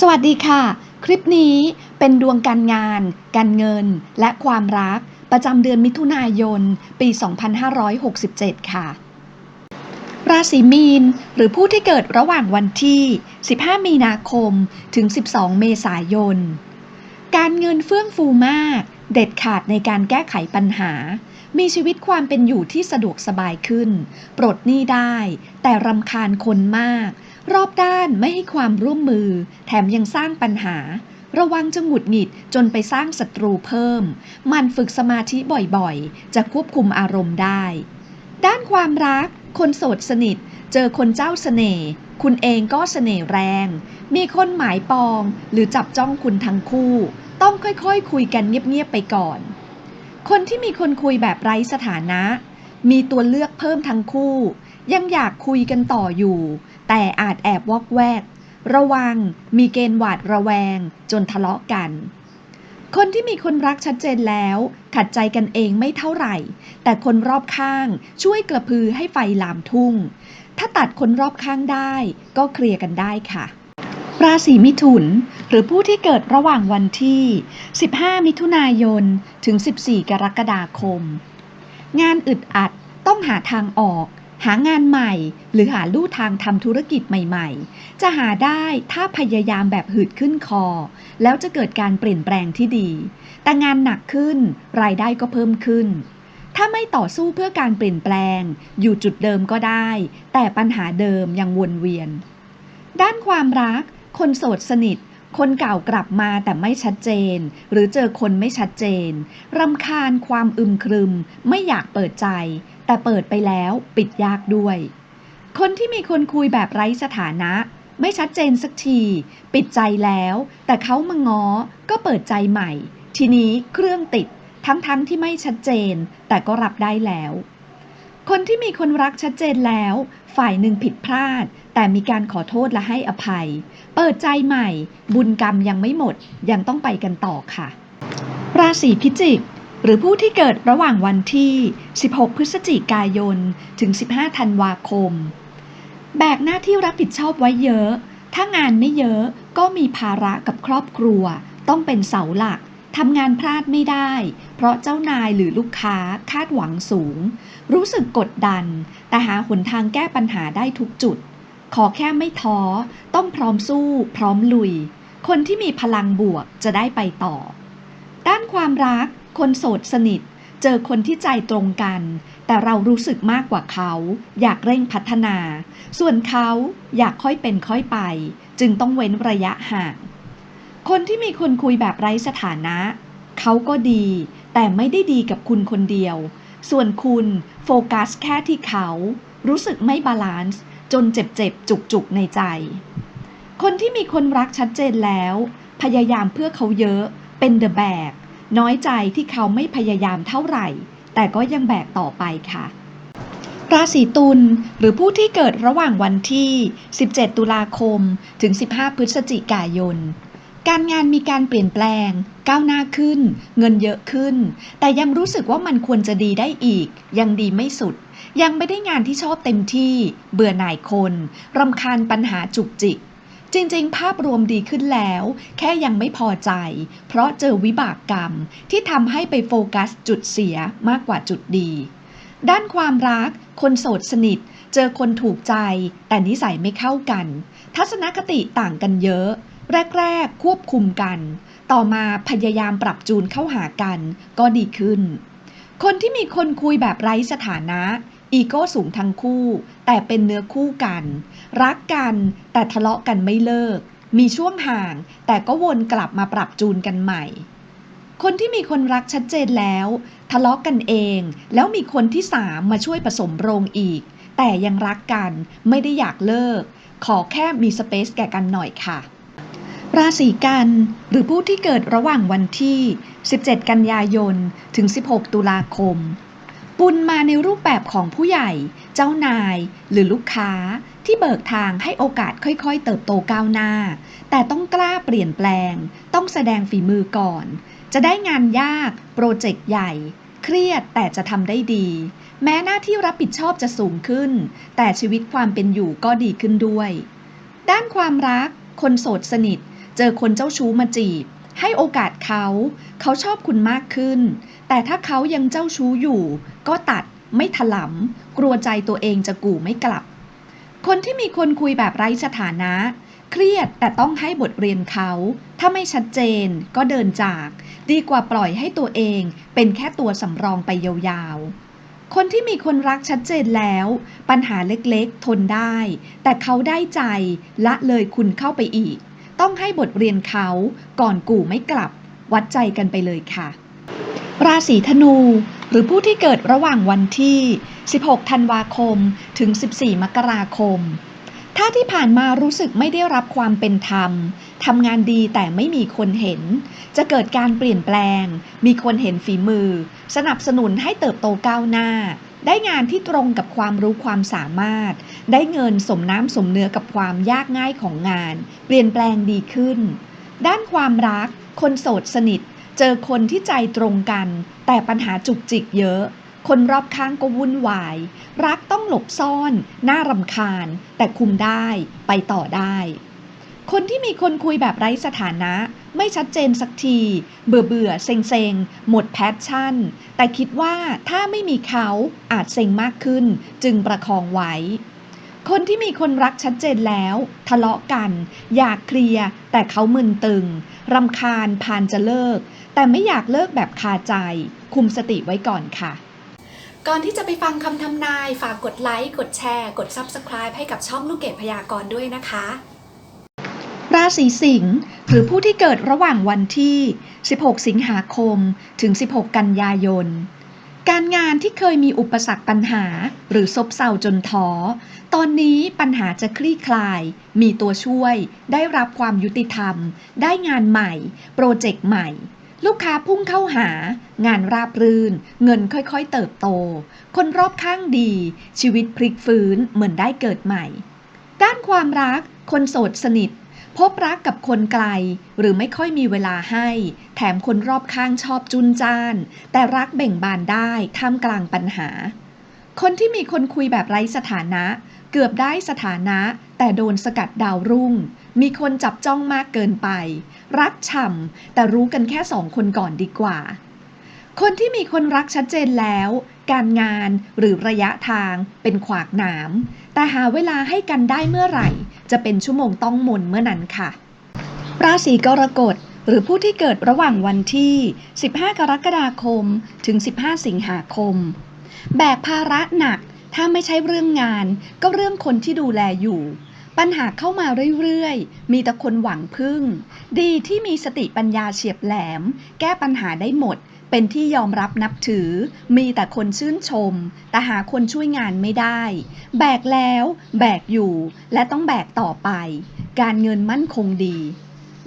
สวัสดีค่ะ คลิปนี้เป็นดวงการงาน การเงิน และความรัก ประจำเดือนมิถุนายน ปี 2567 ค่ะ ราศีมีน หรือผู้ที่เกิดระหว่างวันที่ 15 มีนาคม ถึง 12 เมษายน การเงินเฟื่องฟูมาก เด็ดขาดในการแก้ไขปัญหา มีชีวิตความเป็นอยู่ที่สะดวกสบายขึ้น ปลดหนี้ได้ แต่รำคาญคนมาก รอบด้านไม่ให้ความร่วมมือ แถมยังสร้างปัญหา ระวังจะหงุดหงิดจนไปสร้างศัตรูเพิ่ม มันฝึกสมาธิบ่อยๆ จะควบคุมอารมณ์ได้ ด้านความรัก คนโสดสนิท เจอคนเจ้าเสน่ห์คุณเองก็เสน่ห์แรง มีคนหมายปอง หรือจับจ้องคุณทั้งคู่ ต้องค่อยๆคุยกันเงียบๆไปก่อน คนที่มีคนคุยแบบไร้สถานะ มีตัวเลือกเพิ่มทั้งคู่ ยังอยากคุยกันต่ออยู่ แต่อาจแอบวอกแวก ระวัง มีเกณฑ์หวาดระแวง จนทะเลาะกัน คนที่มีคนรักชัดเจนแล้ว ขัดใจกันเองไม่เท่าไหร่ แต่คนรอบข้างช่วยกระพือให้ไฟลามทุ่ง ถ้าตัดคนรอบข้างได้ ก็เคลียร์กันได้ค่ะราศีมิถุน หรือผู้ที่เกิดระหว่างวันที่ 15 มิถุนายน ถึง 14 กรกฎาคม งานอึดอัดต้องหาทางออก หางานใหม่ หรือหาลู่ทางทำธุรกิจใหม่ ๆ จะหาได้ถ้าพยายามแบบหืดขึ้นคอ แล้วจะเกิดการเปลี่ยนแปลงที่ดี แต่งานหนักขึ้น รายได้ก็เพิ่มขึ้น ถ้าไม่ต่อสู้เพื่อการเปลี่ยนแปลง อยู่จุดเดิมก็ได้ แต่ปัญหาเดิมยังวนเวียน ด้านความรัก คนโสดสนิทคนเก่ากลับมาแต่ไม่ชัดเจน หรือเจอคนไม่ชัดเจนรำคาญความอึมครึม ไม่อยากเปิดใจ แต่เปิดไปแล้วปิดยากด้วย คนที่มีคนคุยแบบไร้สถานะ ไม่ชัดเจนสักที ปิดใจแล้ว แต่เขามาง้อก็เปิดใจใหม่ ทีนี้เครื่องติดทั้งๆทที่ไม่ชัดเจน แต่ก็รับได้แล้ว คนที่มีคนรักชัดเจนแล้ว ฝ่ายหนึ่งผิดพลาด แต่มีการขอโทษและให้อภัย เปิดใจใหม่ บุญกรรมยังไม่หมด ยังต้องไปกันต่อค่ะ ราศีพิจิก หรือผู้ที่เกิดระหว่างวันที่ 16 พฤศจิกายน ถึง 15 ธันวาคม แบกหน้าที่รับผิดชอบไว้เยอะ ถ้างานไม่เยอะก็มีภาระกับครอบครัว ต้องเป็นเสาหลักทำงานพลาดไม่ได้ เพราะเจ้านายหรือลูกค้าคาดหวังสูง รู้สึกกดดัน แต่หาหนทางแก้ปัญหาได้ทุกจุด ขอแค่ไม่ท้อ ต้องพร้อมสู้ พร้อมลุย คนที่มีพลังบวกจะได้ไปต่อ ด้านความรัก คนโสดสนิท เจอคนที่ใจตรงกัน แต่เรารู้สึกมากกว่าเขา อยากเร่งพัฒนา ส่วนเขาอยากค่อยเป็นค่อยไป จึงต้องเว้นระยะห่าง คนที่มีคนคุยแบบไร้สถานะ เขาก็ดี แต่ไม่ได้ดีกับคุณคนเดียว ส่วนคุณโฟกัสแค่ที่เขา รู้สึกไม่บาลานซ์จนเจ็บๆ จุกๆ ในใจ คนที่มีคนรักชัดเจนแล้ว พยายามเพื่อเขาเยอะ เป็นเดอะแบก น้อยใจที่เขาไม่พยายามเท่าไหร่ แต่ก็ยังแบกต่อไปค่ะ ราศีตุลหรือผู้ที่เกิดระหว่างวันที่ 17 ตุลาคม ถึง 15 พฤศจิกายน การงานมีการเปลี่ยนแปลง ก้าวหน้าขึ้น เงินเยอะขึ้น แต่ยังรู้สึกว่ามันควรจะดีได้อีก ยังดีไม่สุด ยังไม่ได้งานที่ชอบเต็มที่ เบื่อหน่ายคน รำคาญปัญหาจุกจิก จริงๆ ภาพรวมดีขึ้นแล้ว แค่ยังไม่พอใจ เพราะเจอวิบากกรรมที่ทำให้ไปโฟกัสจุดเสียมากกว่าจุดดี ด้านความรัก คนโสดสนิท เจอคนถูกใจ แต่นิสัยไม่เข้ากัน ทัศนคติต่างกันเยอะ แรกๆ ควบคุมกัน ต่อมาพยายามปรับจูนเข้าหากัน ก็ดีขึ้น คนที่มีคนคุยแบบไร้สถานะอีโก้สูงทั้งคู่ แต่เป็นเนื้อคู่กัน รักกันแต่ทะเลาะกันไม่เลิก มีช่วงห่าง แต่ก็วนกลับมาปรับจูนกันใหม่ คนที่มีคนรักชัดเจนแล้ว ทะเลาะกันเอง แล้วมีคนที่สามมาช่วยผสมโรงอีก แต่ยังรักกันไม่ได้อยากเลิก ขอแค่มีสเปซแก่กันหน่อยค่ะราศีกันหรือผู้ที่เกิดระหว่างวันที่ 17 กันยายน ถึง 16 ตุลาคมบุญมาในรูปแบบของผู้ใหญ่ เจ้านาย หรือลูกค้า ที่เบิกทางให้โอกาสค่อยๆ เติบโตก้าวหน้า แต่ต้องกล้าเปลี่ยนแปลง ต้องแสดงฝีมือก่อน จะได้งานยาก โปรเจกต์ใหญ่ เครียดแต่จะทำได้ดี แม้หน้าที่รับผิดชอบจะสูงขึ้น แต่ชีวิตความเป็นอยู่ก็ดีขึ้นด้วย ด้านความรัก คนโสดสนิท เจอคนเจ้าชู้มาจีบ ให้โอกาสเขา เขาชอบคุณมากขึ้น แต่ถ้าเขายังเจ้าชู้อยู่ ก็ตัดไม่ถลำกลัวใจตัวเองจะกู่ไม่กลับ คนที่มีคนคุยแบบไร้สถานะ เครียดแต่ต้องให้บทเรียนเขา ถ้าไม่ชัดเจนก็เดินจาก ดีกว่าปล่อยให้ตัวเองเป็นแค่ตัวสำรองไปยาวๆ คนที่มีคนรักชัดเจนแล้ว ปัญหาเล็กๆ ทนได้ แต่เขาได้ใจละเลยคุณเข้าไปอีก ต้องให้บทเรียนเขาก่อนกู่ไม่กลับ วัดใจกันไปเลยค่ะ ราศีธนู หรือผู้ที่เกิดระหว่างวันที่ 16 ธันวาคม ถึง 14 มกราคม ถ้าที่ผ่านมารู้สึกไม่ได้รับความเป็นธรรม ทำงานดีแต่ไม่มีคนเห็น จะเกิดการเปลี่ยนแปลง มีคนเห็นฝีมือ สนับสนุนให้เติบโตก้าวหน้า ได้งานที่ตรงกับความรู้ความสามารถ ได้เงินสมน้ำสมเนื้อกับความยากง่ายของงาน เปลี่ยนแปลงดีขึ้น ด้านความรัก คนโสดสนิท เจอคนที่ใจตรงกัน แต่ปัญหาจุกจิกเยอะ คนรอบข้างก็วุ่นวาย รักต้องหลบซ่อน น่ารำคาญ แต่คุมได้ ไปต่อได้ คนที่มีคนคุยแบบไร้สถานะ ไม่ชัดเจนสักที เบื่อเบื่อเซ็งเซ็งหมดแพชชั่น แต่คิดว่าถ้าไม่มีเขาอาจเซ็งมากขึ้น จึงประคองไว้ คนที่มีคนรักชัดเจนแล้ว ทะเลาะกัน อยากเคลียร์แต่เขามึนตึงรำคาญพานจะเลิก แต่ไม่อยากเลิกแบบคาใจ คุมสติไว้ก่อนค่ะ ก่อนที่จะไปฟังคำทำนาย ฝากกดไลค์ กดแชร์ กด Subscribe ให้กับช่องลูกเกดพยากรณ์ด้วยนะคะ ราศีสิงห์หรือผู้ที่เกิดระหว่างวันที่ 16 สิงหาคม ถึง 16 กันยายน การงานที่เคยมีอุปสรรคปัญหา หรือซบเซาจนท้อ ตอนนี้ปัญหาจะคลี่คลาย มีตัวช่วย ได้รับความยุติธรรม ได้งานใหม่ โปรเจกต์ใหม่ ลูกค้าพุ่งเข้าหา งานราบรื่น เงินค่อยๆเติบโต คนรอบข้างดี ชีวิตพลิกฟื้นเหมือนได้เกิดใหม่ ด้านความรัก คนโสดสนิท พบรักกับคนไกล หรือไม่ค่อยมีเวลาให้ แถมคนรอบข้างชอบจุนจ้าน แต่รักเบ่งบานได้ท่ามกลางปัญหา คนที่มีคนคุยแบบไร้สถานะ เกือบได้สถานะ แต่โดนสกัดดาวรุ่ง มีคนจับจ้องมากเกินไป รักฉ่ำแต่รู้กันแค่สองคนก่อนดีกว่า คนที่มีคนรักชัดเจนแล้ว การงานหรือระยะทางเป็นขวากหนาม แต่หาเวลาให้กันได้เมื่อไหร่ จะเป็นชั่วโมงต้องมนเมื่อนั้นค่ะ ราศีกรกฎหรือผู้ที่เกิดระหว่างวันที่ 15 กรกฎาคม ถึง 15 สิงหาคม แบกภาระหนัก ถ้าไม่ใช่เรื่องงาน ก็เรื่องคนที่ดูแลอยู่ ปัญหาเข้ามาเรื่อยๆ มีแต่คนหวังพึ่ง ดีที่มีสติปัญญาเฉียบแหลม แก้ปัญหาได้หมด เป็นที่ยอมรับนับถือ มีแต่คนชื่นชม แต่หาคนช่วยงานไม่ได้ แบกแล้ว แบกอยู่ และต้องแบกต่อไป การเงินมั่นคงดี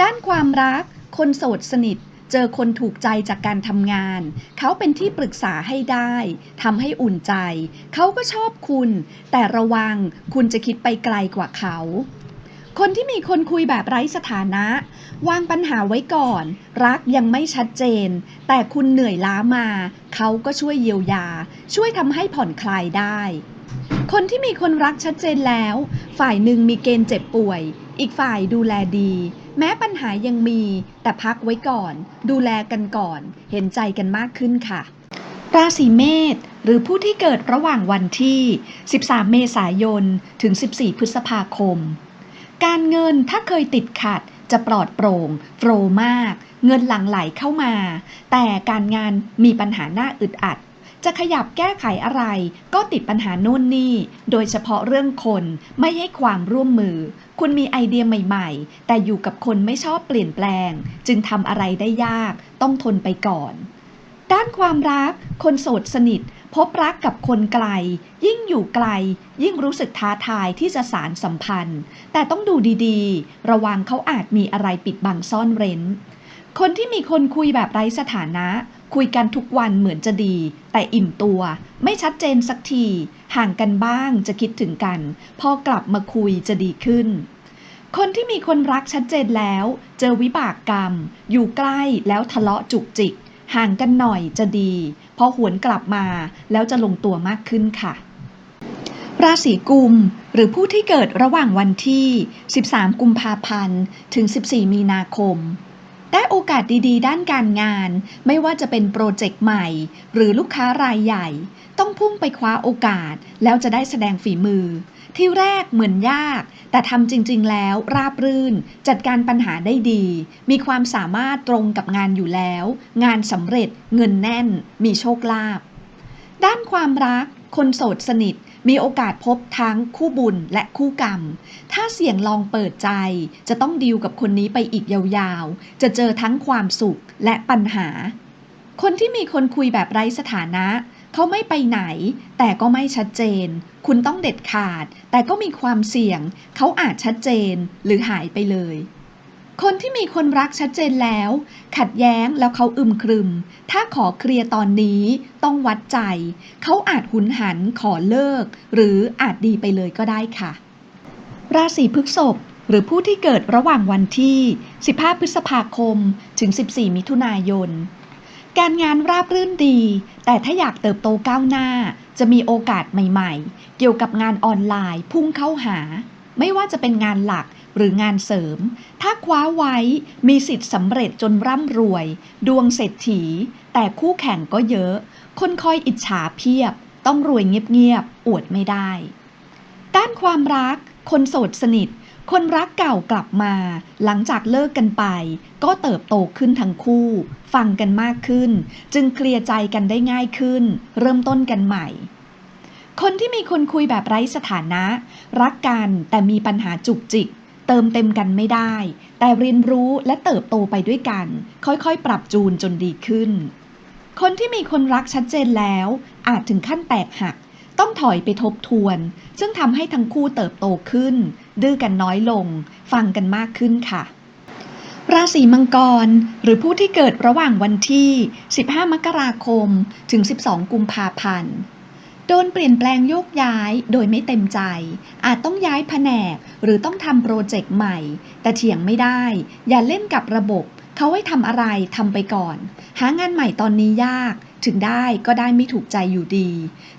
ด้านความรัก คนโสดสนิท เจอคนถูกใจจากการทำงาน เขาเป็นที่ปรึกษาให้ได้ทำให้อุ่นใจ เขาก็ชอบคุณ แต่ระวังคุณจะคิดไปไกลกว่าเขา คนที่มีคนคุยแบบไร้สถานะ วางปัญหาไว้ก่อน รักยังไม่ชัดเจน แต่คุณเหนื่อยล้ามา เขาก็ช่วยเยียวยา ช่วยทำให้ผ่อนคลายได้คนที่มีคนรักชัดเจนแล้ว ฝ่ายหนึ่งมีเกณฑ์เจ็บป่วย อีกฝ่ายดูแลดี แม้ปัญหายังมี แต่พักไว้ก่อน ดูแลกันก่อน เห็นใจกันมากขึ้นค่ะ ราศีเมษหรือผู้ที่เกิดระหว่างวันที่ 13 เมษายน ถึง 14 พฤษภาคม การเงินถ้าเคยติดขัดจะปลอดโปร่งโฟลมาก เงินหลั่งไหลเข้ามา แต่การงานมีปัญหาหน้าอึดอัด จะขยับแก้ไขอะไร ก็ติดปัญหาโน่นนี่ โดยเฉพาะเรื่องคนไม่ให้ความร่วมมือ คุณมีไอเดียใหม่ๆ แต่อยู่กับคนไม่ชอบเปลี่ยนแปลง จึงทำอะไรได้ยาก ต้องทนไปก่อน ด้านความรัก คนโสดสนิท พบรักกับคนไกล ยิ่งอยู่ไกล ยิ่งรู้สึกท้าทายที่จะสารสัมพันธ์ แต่ต้องดูดีๆ ระวังเขาอาจมีอะไรปิดบังซ่อนเร้น คนที่มีคนคุยแบบไร้สถานะ คุยกันทุกวันเหมือนจะดี แต่อิ่มตัว ไม่ชัดเจนสักที ห่างกันบ้างจะคิดถึงกัน พอกลับมาคุยจะดีขึ้น คนที่มีคนรักชัดเจนแล้ว เจอวิบากกรรม อยู่ใกล้แล้วทะเลาะจุกจิก ห่างกันหน่อยจะดี พอหวนกลับมาแล้วจะลงตัวมากขึ้นค่ะราศีกุม หรือผู้ที่เกิดระหว่างวันที่ 13 กุมภาพันธ์ ถึง 14 มีนาคม ได้โอกาสดีๆ ด้านการงาน ไม่ว่าจะเป็นโปรเจกต์ใหม่ หรือลูกค้ารายใหญ่ ต้องพุ่งไปคว้าโอกาส แล้วจะได้แสดงฝีมือ ที่แรกเหมือนยาก แต่ทำจริงๆ แล้วราบรื่น จัดการปัญหาได้ดี มีความสามารถตรงกับงานอยู่แล้ว งานสำเร็จ เงินแน่น มีโชคลาภด้านความรัก คนโสดสนิท มีโอกาสพบทั้งคู่บุญและคู่กรรม ถ้าเสี่ยงลองเปิดใจ จะต้องดีลกับคนนี้ไปอีกยาวๆ จะเจอทั้งความสุขและปัญหา คนที่มีคนคุยแบบไร้สถานะ เขาไม่ไปไหน แต่ก็ไม่ชัดเจน คุณต้องเด็ดขาด แต่ก็มีความเสี่ยง เขาอาจชัดเจนหรือหายไปเลย คนที่มีคนรักชัดเจนแล้ว ขัดแย้งแล้วเขาอึมครึม ถ้าขอเคลียร์ตอนนี้ต้องวัดใจ เขาอาจหุนหันขอเลิก หรืออาจดีไปเลยก็ได้ค่ะ ราศีพฤษภหรือผู้ที่เกิดระหว่างวันที่ 15 พฤษภาคม ถึง 14 มิถุนายน การงานราบรื่นดี แต่ถ้าอยากเติบโตก้าวหน้า จะมีโอกาสใหม่ ๆ เกี่ยวกับงานออนไลน์พุ่งเข้าหา ไม่ว่าจะเป็นงานหลัก หรืองานเสริม ถ้าคว้าไว้มีสิทธิ์สำเร็จจนร่ำรวย ดวงเศรษฐี แต่คู่แข่งก็เยอะ คนคอยอิจฉาเพียบ ต้องรวยเงียบๆอวดไม่ได้ ด้านความรัก คนโสดสนิท คนรักเก่ากลับมา หลังจากเลิกกันไป ก็เติบโตขึ้นทั้งคู่ ฟังกันมากขึ้น จึงเคลียร์ใจกันได้ง่ายขึ้น เริ่มต้นกันใหม่คนที่มีคนคุยแบบไร้สถานะ รักกันแต่มีปัญหาจุกจิก เติมเต็มกันไม่ได้ แต่เรียนรู้และเติบโตไปด้วยกัน ค่อยๆ ปรับจูนจนดีขึ้น คนที่มีคนรักชัดเจนแล้ว อาจถึงขั้นแตกหัก ต้องถอยไปทบทวน ซึ่งทำให้ทั้งคู่เติบโตขึ้น ดื้อกันน้อยลง ฟังกันมากขึ้นค่ะราศีมังกร หรือผู้ที่เกิดระหว่างวันที่ 15 มกราคม ถึง 12 กุมภาพันธ์ โดนเปลี่ยนแปลงโยกย้ายโดยไม่เต็มใจ อาจต้องย้ายแผนกหรือต้องทำโปรเจกต์ใหม่ แต่เถียงไม่ได้ อย่าเล่นกับระบบ เขาให้ทำอะไรทำไปก่อน หางานใหม่ตอนนี้ยาก ถึงได้ก็ได้ไม่ถูกใจอยู่ดี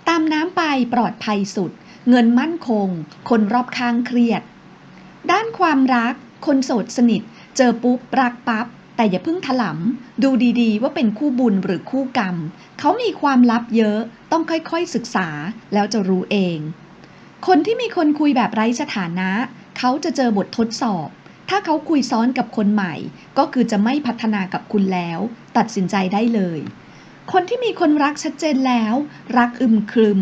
ตามน้ำไปปลอดภัยสุด เงินมั่นคง คนรอบข้างเครียด ด้านความรัก คนโสดสนิท เจอปุ๊บรักปับ๊บ แต่อย่าเพิ่งถลำดูดีๆ ว่าเป็นคู่บุญหรือคู่กรรม เขามีความลับเยอะต้องค่อยๆศึกษาแล้วจะรู้เอง คนที่มีคนคุยแบบไร้สถานะ เขาจะเจอบททดสอบ ถ้าเขาคุยซ้อนกับคนใหม่ ก็คือจะไม่พัฒนากับคุณแล้ว ตัดสินใจได้เลย คนที่มีคนรักชัดเจนแล้ว รักอึมครึม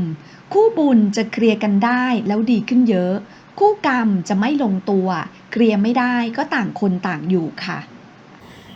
คู่บุญจะเคลียร์กันได้แล้วดีขึ้นเยอะ คู่กรรมจะไม่ลงตัว เคลียร์ไม่ได้ก็ต่างคนต่างอยู่ค่ะ